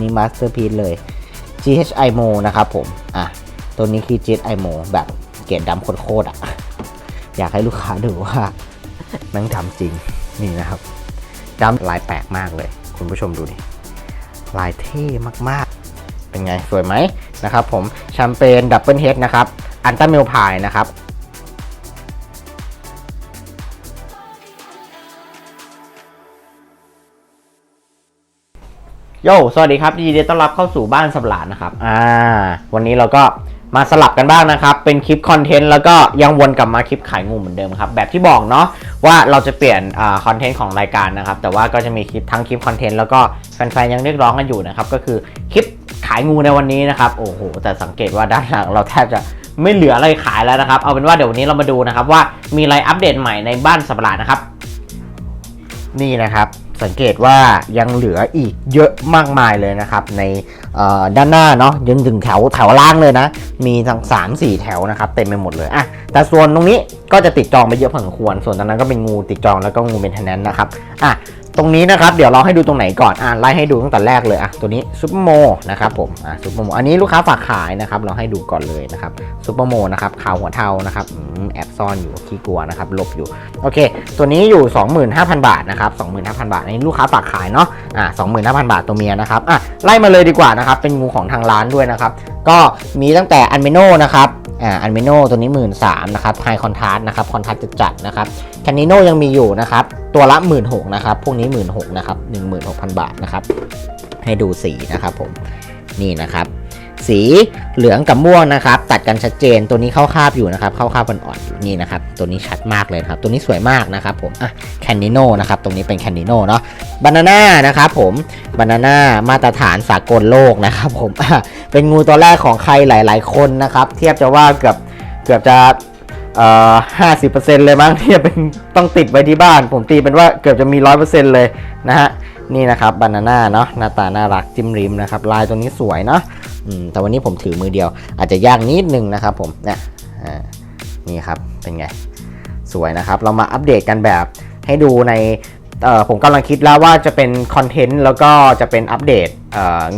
นี่มาสเตอร์พีซเลย GHI Mo นะครับผม อะ ตัวนี้คือ GHI Mo แบบเกรดดำโคตรอะ อยากให้ลูกค้าดูว่าแม่งทำจริง นี่นะครับดำลายแปลกมากเลย คุณผู้ชมดูดิ ลายเท่มากๆ เป็นไง สวยไหมนะครับผม แชมเปญดับเบิลเฮดนะครับ อันต้าเมลพายนะครับ โย สวัสดีครับยินดีต้อนรับเข้าสู่บ้านสับหลาดนะครับ อ่า วันนี้เราก็มาสลับกันบ้างนะครับ เป็นคลิปคอนเทนต์แล้วก็ยังวนกลับมาคลิปขายงูเหมือนเดิมครับ แบบที่บอกเนาะว่าเราจะเปลี่ยนอ่าคอนเทนต์ของรายการนะครับ แต่ว่าก็จะมีคลิปทั้งคลิปคอนเทนต์แล้วก็แฟนๆยังเรียกร้องกันอยู่นะครับ ก็คือคลิปขายงูในวันนี้นะครับ โอ้โห แต่สังเกตว่าด้านหลังเราแทบจะไม่เหลืออะไรขายแล้วนะครับ เอาเป็นว่าเดี๋ยววันนี้เรามาดูนะครับว่ามีอะไรอัปเดตใหม่ในบ้านสับหลาดนะครับ นี่นะครับ สังเกตว่ายังเหลืออีกเยอะมากมายเลยนะครับ ในด้านหน้าเนาะยันถึงแถวแถวล่างเลยนะ มีทั้งสามสี่แถวนะครับ เต็มไปหมดเลยอะแต่ส่วนตรงนี้ก็จะติดจองไปเยอะพอสมควร ส่วนตรงนั้นก็เป็นงูติดจองแล้วก็งูเป็นเทนนนนะครับอะ ตรงนี้นะครับเดี๋ยวเราให้ดูตรงไหนก่อนอะไล่ให้ดูตั้งแต่แรกเลยอะตัวนี้ซูเปอร์โมนะครับผมอะซูเปอร์โมอันนี้ลูกค้าฝากขายนะครับเราให้ดูก่อนเลยนะครับซูเปอร์โมนะครับขาวหัวเทานะครับอแอบซ่อนอยู่ขี้กลัวนะครับหลบอยู่โอเค ตัวนี้อยู่ 25,000 บาทนะครับ25,000 บาทอันนี้ลูกค้าฝากขายเนาะอ่า25,000 บาทตัวเมียนะครับอะไล่มาเลยดีกว่านะครับเป็นงูของทางร้านด้วยนะครับก็มีตั้งแต่อันเมโนนะครับ อ่าอันเมโนตัวนี้1 3ื่นนะครับไฮคอนทราสนะครับคอนทราสจัดนะครับแคนิโนยังมีอยู่นะครับ ตัวละ1 6ื่นนะครับ พวกนี้1 6ื่นนะครับ16,000บาทนะครับ ให้ดูสีนะครับผม นี่นะครับ สีเหลืองกับม่วงนะครับ ตัดกันชัดเจนตัวนี้เข้าคาบอยู่นะครับ เข้าคาบอ่อนๆอยู่นี่นะครับ ตัวนี้ชัดมากเลยครับ ตัวนี้สวยมากนะครับผมอะแคนิโนนะครับ ตรงนี้เป็นแคนิโนเนาะบานาน่านะครับผมบานาน่ามาตรฐานสากลโลกนะครับผมอะเป็นงูตัวแรกของใครหลาย ๆ คนนะครับ เทียบจะว่าเกือบเกือบจะเอ่อห้าสิบเปอร์เซ็นต์เลยมั้งที่จะเป็นต้องติดไว้ที่บ้าน ผมตีเป็นว่าเกือบจะมีร้อยเปอร์เซ็นต์เลยนะฮะนี่นะครับบานาน่าเนาะหน้าตาน่ารักจิ้มริมนะครับ ลายตัวนี้สวยเนาะ แต่วันนี้ผมถือมือเดียว อาจจะยากนิดนึงนะครับผมเนี่ยนี่ครับเป็นไงสวยนะครับ เรามาอัปเดตกันแบบให้ดูใน ผมกำลังคิดแล้วว่าจะเป็นคอนเทนต์แล้วก็จะเป็นอัปเดต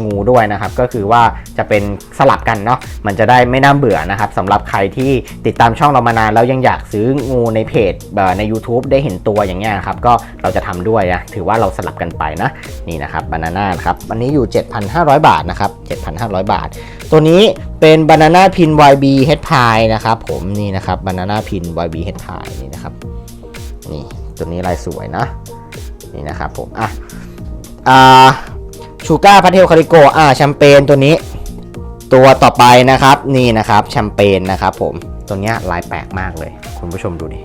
งูด้วยนะครับ ก็คือว่าจะเป็นสลับกันเนาะมันจะได้ไม่น่าเบื่อนะครับสำหรับใครที่ติดตามช่องเรามานานแล้วยังอยากซื้องูในเพจใน YouTube ได้เห็นตัวอย่างเงี้ยครับก็เราจะทำด้วยนะถือว่าเราสลับกันไปนะนี่นะครับบานาน่าครับอันนี้อยู่ 7,500 บาทนะครับ 7,500 บาท ตัวนี้เป็นบานาน่าพิน YB Head Pie นะครับผมนี่นะครับบานาน่าพิน YB Head Pie นี่นะครับนี่ตัวนี้ลายสวยนะ นี่นะครับผมอะอ่าชูก้าพัทเทลคาริโกอ่าแชมเปญตัวนี้ ตัวต่อไปนะครับนี่นะครับแชมเปญนะครับผมตัวเนี้ยลายแปลกมากเลย คุณผู้ชมดูดิ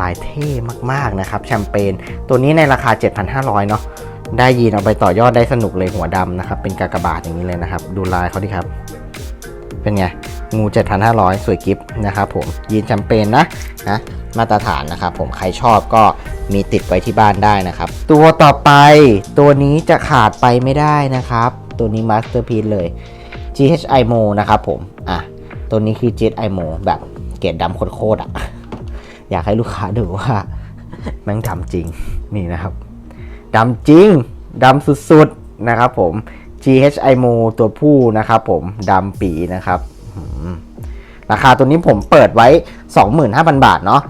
ลายเท่มากๆนะครับแชมเปญตัวนี้ในราคา 7,500 เนาะได้ยีนเอาไปต่อยอดได้สนุกเลยหัวดำนะครับเป็นกากบาทอย่างนี้เลยนะครับ ดูลายเขาดิครับ เป็นไง งู 7,500 สวยกิฟต์นะครับผม ยีนแชมเปญนะนะมาตรฐานนะครับผมใครชอบก็มีติดไว้ที่บ้านได้นะครับ ตัวต่อไปตัวนี้จะขาดไปไม่ได้นะครับ ตัวนี้มาสเตอร์พีซเลย GHI Mo นะครับผม อะ ตัวนี้คือ GHI Mo แบบเกรดดำโคตรๆอะ อยากให้ลูกค้าดูว่าแม่งดำจริงนี่นะครับดำจริงดำสุดๆนะครับผม GHI Mo ตัวผู้นะครับผมดำปีนะครับราคาตัวนี้ผมเปิดไว้ 25,000 บาทเนาะ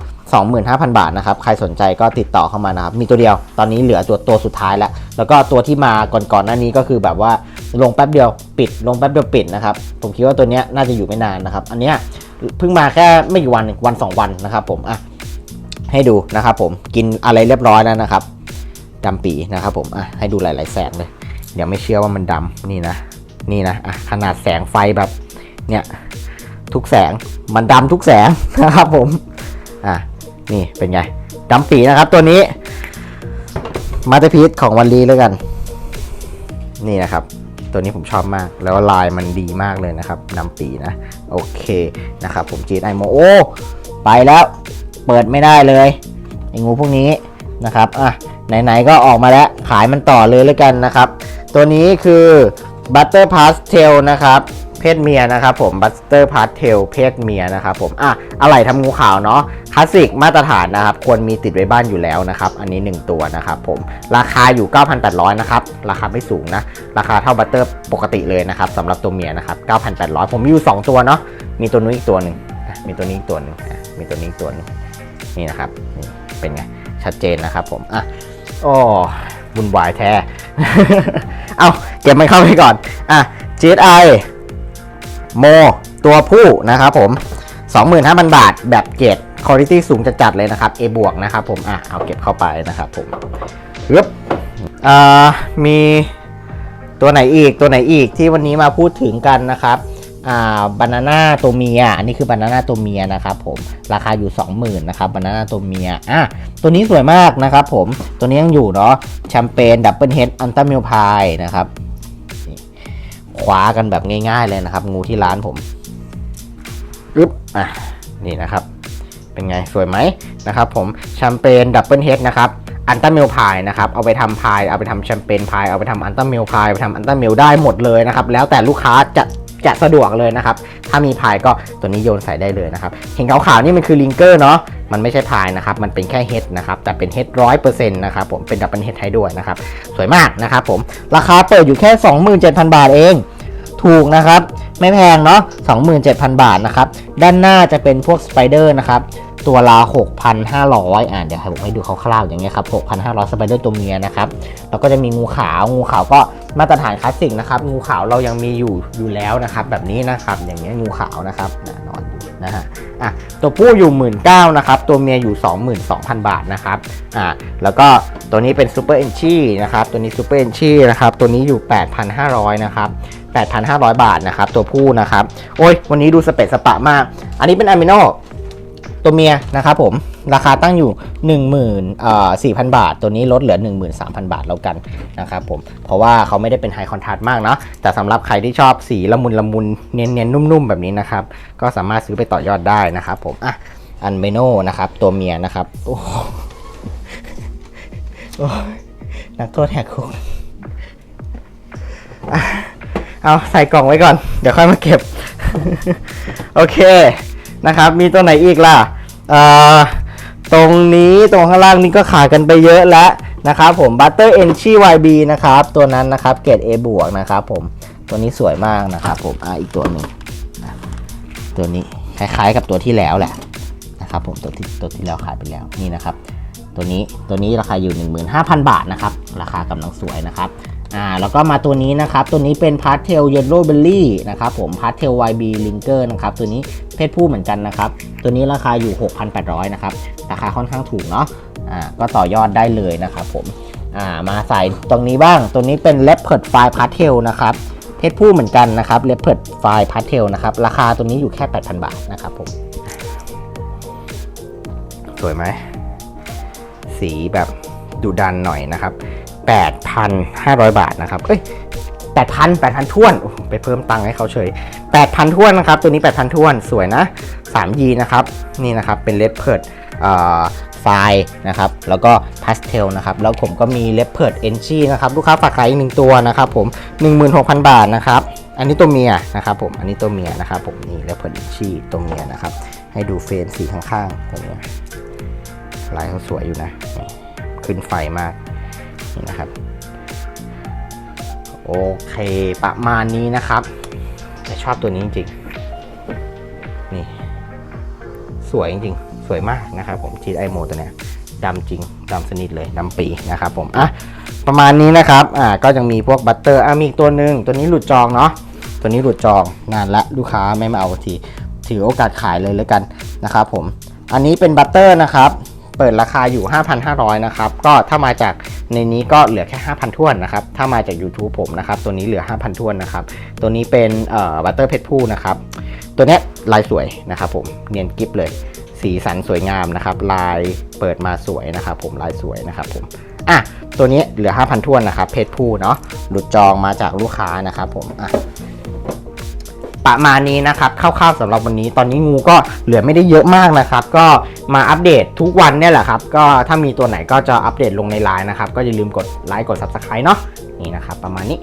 25,000 บาทนะครับ ใครสนใจก็ติดต่อเข้ามานะครับ มีตัวเดียว ตอนนี้เหลือตัวตัวสุดท้ายแล้ว แล้วก็ตัวที่มาก่อนๆหน้านี้ก็คือแบบว่าลงแป๊บเดียวปิด ลงแป๊บเดียวปิดนะครับ ผมคิดว่าตัวนี้น่าจะอยู่ไม่นานนะครับ อันเนี้ยเพิ่งมาแค่ไม่กี่วันวันสองวันนะครับผม อะ ให้ดูนะครับผม กินอะไรเรียบร้อยแล้วนะครับดำปีนะครับผม อะ ให้ดูหลาย ๆ แสงเลย เดี๋ยวไม่เชื่อว่ามันดำนี่นะนี่นะอะขนาดแสงไฟแบบเนี่ยทุกแสงมันดำทุกแสงนะครับผมอะนี่เป็นไงดำปีนะครับตัวนี้มาตอร์พีซของวันลีแล้วกัน นี่นะครับ ตัวนี้ผมชอบมากแล้วลายมันดีมากเลยนะครับนำปีนะ โอเคนะครับผมจีนไอโมโอไปแล้วเปิดไม่ได้เลยไอ้งูพวกนี้นะครับอะไหนๆก็ออกมาแล้วขายมันต่อเลยแล้วกันนะครับ ตัวนี้คือ Butter Pastel นะครับ เพศเมียนะครับผม Butter Pastel เพศเมียนะครับผม อะอะไรทำงูขาวเนาะ คลาสสิกมาตรฐานนะครับ ควรมีติดไว้บ้านอยู่แล้วนะครับ อันนี้ 1 ตัวนะครับผม ราคาอยู่ 9,800 นะครับ ราคาไม่สูงนะ ราคาเท่าบัตเตอร์ปกติเลยนะครับสำหรับตัวเมียนะครับ 9,800 ผมมีอยู่ 2 ตัวเนาะ มีตัวนู้นอีกตัวหนึ่งมีตัวนี้อีกตัวหนึ่งมีตัวนี้อีกตัวหนึงนี่นะครับ เป็นไง ชัดเจนนะครับผม อะโอ้ บุญวายแท้ เอาเก็บมันเข้าไปก่อน อะ GSI โมตัวผู้นะครับผม 25,000 บาทแบบเกรดคุณภาพสูงจัดๆเลยนะครับ A บวกนะครับผม อะ เอาเก็บเข้าไปนะครับผมยึบอ่ามีตัวไหนอีกตัวไหนอีกที่วันนี้มาพูดถึงกันนะครับ อ่าบานาน่าตัวเมีย อันนี้คือบานาน่าตัวเมียนะครับผม ราคาอยู่ 20,000นะครับบานาน่าตัวเมีย อะ ตัวนี้สวยมากนะครับผม ตัวนี้ยังอยู่เนาะ แชมเปญดับเบิลเฮดอันต้ามิลพายนะครับคว้ากันแบบง่ายๆเลยนะครับ งูที่ร้านผมปึ๊บ อะ นี่นะครับ เป็นไง สวยไหมนะครับผม แชมเปญดับเบิลเฮดนะครับอันต้ามิลพายนะครับ เอาไปทำพาย เอาไปทำแชมเปญพาย เอาไปทำอันต้ามิลพาย ไปทำอันต้ามิลได้หมดเลยนะครับ แล้วแต่ลูกค้าจะ จะสะดวกเลยนะครับ ถ้ามีพายก็ตัวนี้โยนใส่ได้เลยนะครับ เห็นขาวๆนี่มันคือลิงเกอร์เนาะ มันไม่ใช่พายนะครับ มันเป็นแค่เฮดนะครับ แต่เป็นเฮดร้อยเปอร์เซ็นต์นะครับผม เป็นดับเบิลเฮดให้ด้วยนะครับ สวยมากนะครับผม ราคาเปิดอยู่แค่ 27,000 บาทเอง ถูกนะครับ ไม่แพงเนาะ 27,000 บาทนะครับ ด้านหน้าจะเป็นพวกสไปเดอร์นะครับตัวละ6,500 อ่าเดี๋ยวให้ผมให้ดูคร่าวๆอย่างเงี้ยครับ 6,500 สไปเดอร์ตัวเมียนะครับ แล้วก็จะมีงูขาว งูขาวก็ มาตรฐานคลาสสิกนะครับงูขาวเรายังมีอยู่อยู่แล้วนะครับ แบบนี้นะครับอย่างเงี้ยงูขาวนะครับนอนอยู่นะฮะอะตัวผู้อยู่1 9ื่นเนะครับตัวเมียอยู่ 22,000 บาทนะครับอ่าแล้วก็ตัวนี้เป็นซูเปอร์เอนชี่นะครับตัวนี้ซูเปอร์เอนชี่นะครับตัวนี้อยู่ 8,500นะครับ8,500 บาทนะครับตัวผู้นะครับโอ้ยวันนี้ดูสเปซสปะมาก อันนี้เป็นอะมิโน ตัวเมียนะครับผมราคาตั้งอยู่10,000เอ่อ4,000 บาท ตัวนี้ลดเหลือ 13,000 บาทแล้วกันนะครับผมเพราะว่าเขาไม่ได้เป็นไฮคอนทราสต์มากเนาะแต่สำหรับใครที่ชอบสีละมุนละมุนเนียนเนียนๆนุ่มๆ แบบนี้นะครับ ก็สามารถซื้อไปต่อยอดได้นะครับผมอะอันเมโนนะครับ ตัวเมียนะครับ โอ้โหโอ้ยนักโทษแหกคุกเอาใส่กล่องไว้ก่อน เดี๋ยวค่อยมาเก็บ โอเค นะครับ มีตัวไหนอีกล่ะตรงนี้ตรงข้างล่างนี่ก็ขายกันไปเยอะแล้วนะครับผม Butter e n c h y YB นะครับ ตัวนั้นนะครับเกรด A บวกนะครับผมตัวนี้สวยมากนะครับผมอะอีกตัวหนึ่งอะตัวนี้คล้ายๆกับตัวที่แล้วแหละนะครับผมตัวที่ตัวที่แล้วขายไปแล้วนี่นะครับ ตัวนี้ตัวนี้ราคาอยู่ 15,000 บาทนะครับ ราคากำลังสวยนะครับ อ่าแล้วก็มาตัวนี้นะครับ ตัวนี้เป็นพาร์ทเทลเยลโล่เบลลี่นะครับผมพาร์ทเทล YB Linker นะครับตัวนี้เพศผู้เหมือนกันนะครับ ตัวนี้ราคาอยู่ 6,800 นะครับ ราคาค่อนข้างถูกเนาะอ่าก็ต่อยอดได้เลยนะครับผมอ่ามาใส่ตรงนี้บ้างตัวนี้เป็น Leopard f i e Pastel นะครับเพศผู้เหมือนกันนะครับ Leopard f i e Pastel นะครับราคาตัวนี้อยู่แค่ 8,000 บาทนะครับผมสวยไหมสีแบบดุดันหน่อยนะครับ 8,500 บาทนะครับ เอ้ย8,000 8,000ท้วน ไปเพิ่มตังค์ให้เขาเฉย 8,000ท้วนนะครับ ตัวนี้ 8,000ท้วน สวยนะ 3G นะครับ นี่นะครับ เป็นเลดเพิร์ดไฟนะครับ แล้วก็พาสเทลนะครับ แล้วผมก็มีเลดเพิร์ดเอนจีนะครับ ลูกค้าฝากขายอีกหนึ่งตัวนะครับผม 16,000 บาทนะครับ อันนี้ตัวเมียนะครับผม อันนี้ตัวเมียนะครับผม นี่เลดเพิร์ดเอนจีตัวเมียนะครับ ให้ดูเฟรมสีข้างๆตัวเนี้ยลายเขาสวยอยู่นะ ขึ้นไฟมาก นี่นะครับ โอเค ประมาณนี้นะครับแต่ชอบตัวนี้จริงๆนี่ สวยจริงๆ สวยมากนะครับผมจีไอโมตัวเนี้ยดำจริงดำสนิทเลยดำปีนะครับผมอะประมาณนี้นะครับอ่าก็ยังมีพวกบัตเตอร์อะมีอีกตัวหนึ่งตัวนี้หลุดจองเนาะตัวนี้หลุดจองนานละลูกค้าไม่มาเอาทีถือโอกาสขายเลยแล้วกันนะครับผมอันนี้เป็นบัตเตอร์นะครับ เปิดราคาอยู่ 5,500 นะครับ ก็ถ้ามาจาก ในนี้ก็เหลือแค่ 5,000ท้วนนะครับ ถ้ามาจาก YouTube ผมนะครับ ตัวนี้เหลือ 5,000ท้วนนะครับ ตัวนี้เป็นเอ่อบัตเตอร์เพชรผู้นะครับ ตัวนี้ลายสวยนะครับผม เนียนกิฟเลย สีสันสวยงามนะครับ ลายเปิดมาสวยนะครับ ผม ลายสวยนะครับผม อะ ตัวนี้เหลือ 5,000ท้วนนะครับ เพชรผู้เนาะ หลุดจองมาจากลูกค้านะครับผม อะ ประมาณนี้นะครับคร่าวๆสำหรับวันนี้ ตอนนี้งูก็เหลือไม่ได้เยอะมากนะครับ ก็มาอัปเดตทุกวันเนี่ยแหละครับ ก็ถ้ามีตัวไหนก็จะอัปเดตลงในไลน์นะครับ ก็อย่าลืมกดไลค์กด Subscribe เนาะนี่นะครับ ประมาณนี้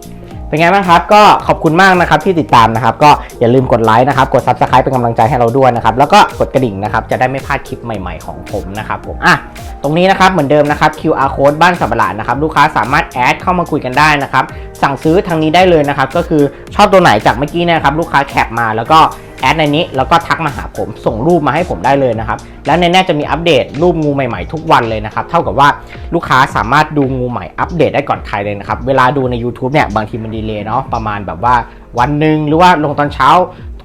เป็นไงบ้างครับก็ขอบคุณมากนะครับที่ติดตามนะครับ ก็อย่าลืมกดไลค์นะครับกด subscribe เป็นกำลังใจให้เราด้วยนะครับแล้วก็กดกระดิ่งนะครับจะได้ไม่พลาดคลิปใหม่ ๆของผมนะครับผมอะตรงนี้นะครับเหมือนเดิมนะครับ QR code บ้านสับหลาดนะครับลูกค้าสามารถแอดเข้ามาคุยกันได้นะครับสั่งซื้อทางนี้ได้เลยนะครับก็คือชอบตัวไหนจากเมื่อกี้นยนะครับลูกค้าแคปมาแล้วก็ แอดในนี้แล้วก็ทักมาหาผมส่งรูปมาให้ผมได้เลยนะครับ แล้วในแน่จะมีอัปเดตรูปงูใหม่ๆ ทุกวันเลยนะครับ เท่ากับว่าลูกค้าสามารถดูงูใหม่อัปเดตได้ก่อนใครเลยนะครับ เวลาดูใน YouTube เนี่ยบางทีมันดีเลยเนาะประมาณแบบว่าวันหนึ่งหรือว่าลงตอนเช้า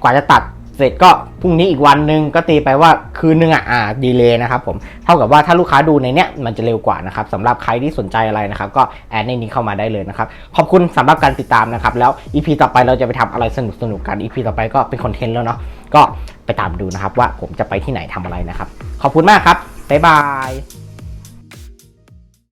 กว่าจะตัดเสร็จก็ รุ่งนี้อีกวันหนึ่งก็ตีไปว่าคืนนึงอะอ่าดีเลย์นะครับผมเท่ากับว่าถ้าลูกค้าดูในเนี้ยมันจะเร็วกว่านะครับสำหรับใครที่สนใจอะไรนะครับก็แอดในนี้เข้ามาได้เลยนะครับขอบคุณสำหรับการติดตามนะครับแล้ว EP ต่อไปเราจะไปทำอะไรสนุกสนุกกัน EP ต่อไปก็เป็นคอนเทนต์แล้วเนาะก็ไปตามดูนะครับว่าผมจะไปที่ไหนทำอะไรนะครับ ขอบคุณมากครับบ๊ายบาย